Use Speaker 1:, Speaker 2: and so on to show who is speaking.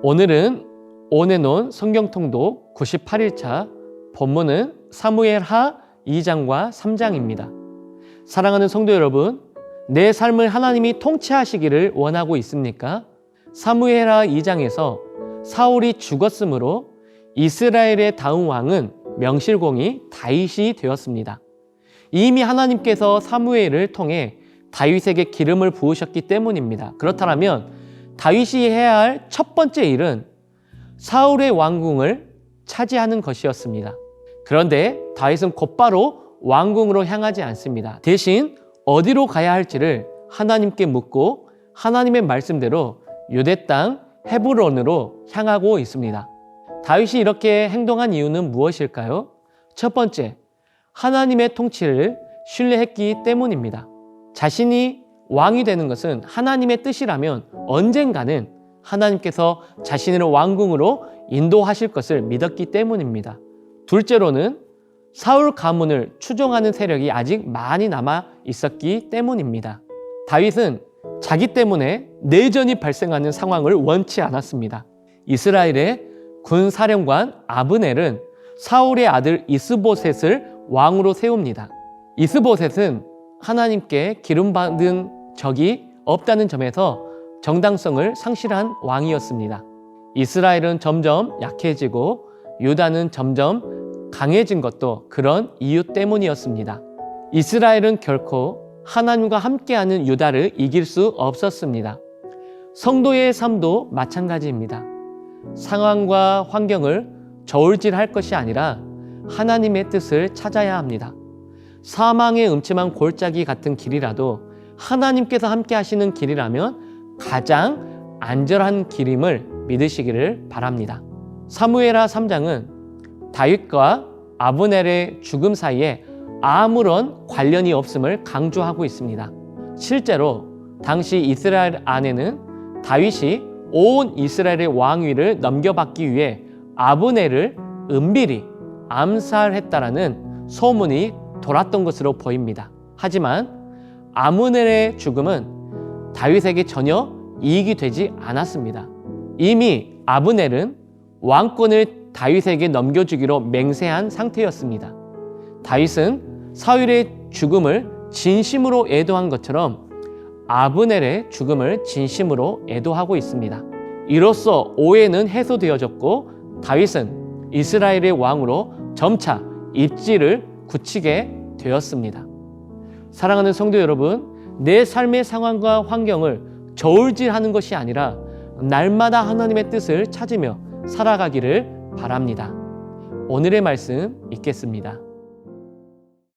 Speaker 1: 오늘은 오네논 성경통독 98일차 본문은 사무엘 하 2장과 3장입니다. 사랑하는 성도 여러분, 내 삶을 하나님이 통치하시기를 원하고 있습니까? 사무엘 하 2장에서 사울이 죽었으므로 이스라엘의 다음 왕은 명실공히 다윗이 되었습니다. 이미 하나님께서 사무엘을 통해 다윗에게 기름을 부으셨기 때문입니다. 그렇다면 다윗이 해야 할 첫 번째 일은 사울의 왕궁을 차지하는 것이었습니다. 그런데 다윗은 곧바로 왕궁으로 향하지 않습니다. 대신 어디로 가야 할지를 하나님께 묻고 하나님의 말씀대로 유대 땅 헤브론으로 향하고 있습니다. 다윗이 이렇게 행동한 이유는 무엇일까요? 첫 번째, 하나님의 통치를 신뢰했기 때문입니다. 자신이 왕이 되는 것은 하나님의 뜻이라면 언젠가는 하나님께서 자신을 왕궁으로 인도하실 것을 믿었기 때문입니다. 둘째로는 사울 가문을 추종하는 세력이 아직 많이 남아 있었기 때문입니다. 다윗은 자기 때문에 내전이 발생하는 상황을 원치 않았습니다. 이스라엘의 군 사령관 아브넬은 사울의 아들 이스보셋을 왕으로 세웁니다. 이스보셋은 하나님께 기름 받은 적이 없다는 점에서 정당성을 상실한 왕이었습니다. 이스라엘은 점점 약해지고 유다는 점점 강해진 것도 그런 이유 때문이었습니다. 이스라엘은 결코 하나님과 함께하는 유다를 이길 수 없었습니다. 성도의 삶도 마찬가지입니다. 상황과 환경을 저울질할 것이 아니라 하나님의 뜻을 찾아야 합니다. 사망의 음침한 골짜기 같은 길이라도 하나님께서 함께 하시는 길이라면 가장 안전한 길임을 믿으시기를 바랍니다. 사무엘하 3장은 다윗과 아브넬의 죽음 사이에 아무런 관련이 없음을 강조하고 있습니다. 실제로 당시 이스라엘 안에는 다윗이 온 이스라엘의 왕위를 넘겨받기 위해 아브넬을 은밀히 암살했다라는 소문이 돌았던 것으로 보입니다. 하지만 아무넬의 죽음은 다윗에게 전혀 이익이 되지 않았습니다. 이미 아브넬은 왕권을 다윗에게 넘겨주기로 맹세한 상태였습니다. 다윗은 사울의 죽음을 진심으로 애도한 것처럼 아브넬의 죽음을 진심으로 애도하고 있습니다. 이로써 오해는 해소되어졌고 다윗은 이스라엘의 왕으로 점차 입지를 굳히게 되었습니다. 사랑하는 성도 여러분, 내 삶의 상황과 환경을 저울질하는 것이 아니라 날마다 하나님의 뜻을 찾으며 살아가기를 바랍니다. 오늘의 말씀 읽겠습니다.